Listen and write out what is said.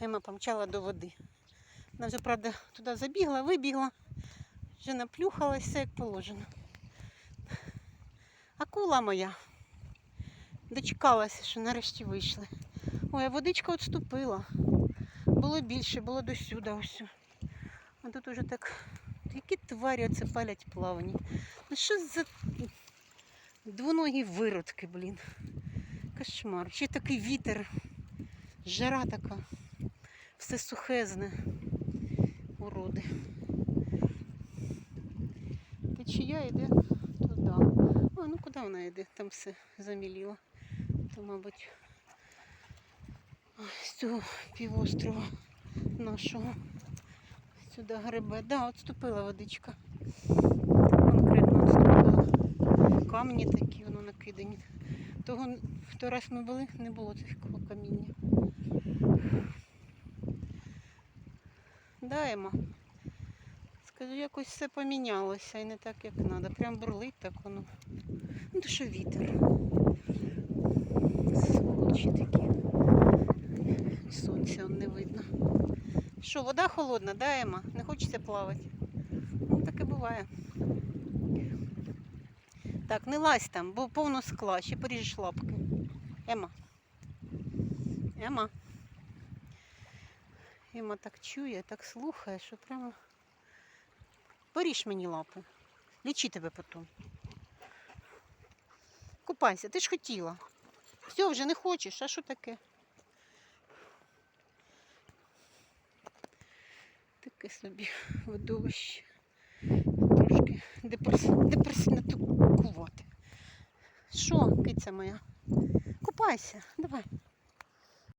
Ема помчала до води. Вона вже, правда, туди забігла, вибігла, вже наплюхалася, все як положено. Акула моя. Дочекалася, що нарешті вийшли. Ой, а водичка відступила. Було більше, було до сюди ось. А тут уже так. Які тварі оце палять плавані. Ну що за двоногі виродки, блін. Кошмар. Ще такий вітер. Жара така. Все сухезне. Уроди. Течія йде туди. А, ну куди вона йде? Там все заміліло. То, мабуть, з цього півострова нашого. Сюди гребе. Да, отступила водичка. Конкретно отступила. Камені такі, воно накидані. Того, той раз ми були, не було такого каміння. Даємо. Скажу, якось все помінялося і не так, як треба. Прям бурлить так воно. Ну, то що вітер. Сволочі такі. Сонця не видно. Що, вода холодна, да, Ема? Не хочеться плавати? Ну, таке буває. Так, не лазь там, бо повно скла, ще поріжеш лапки. Ема. Ема. Ема так чує, так слухає, що прямо. Поріж мені лапи. Лічи тебе потім. Купайся, ти ж хотіла. Все, вже не хочеш, а що таке? Таке собі видовище. Трошки депрес... депресивно Що, киця моя? Купайся, давай.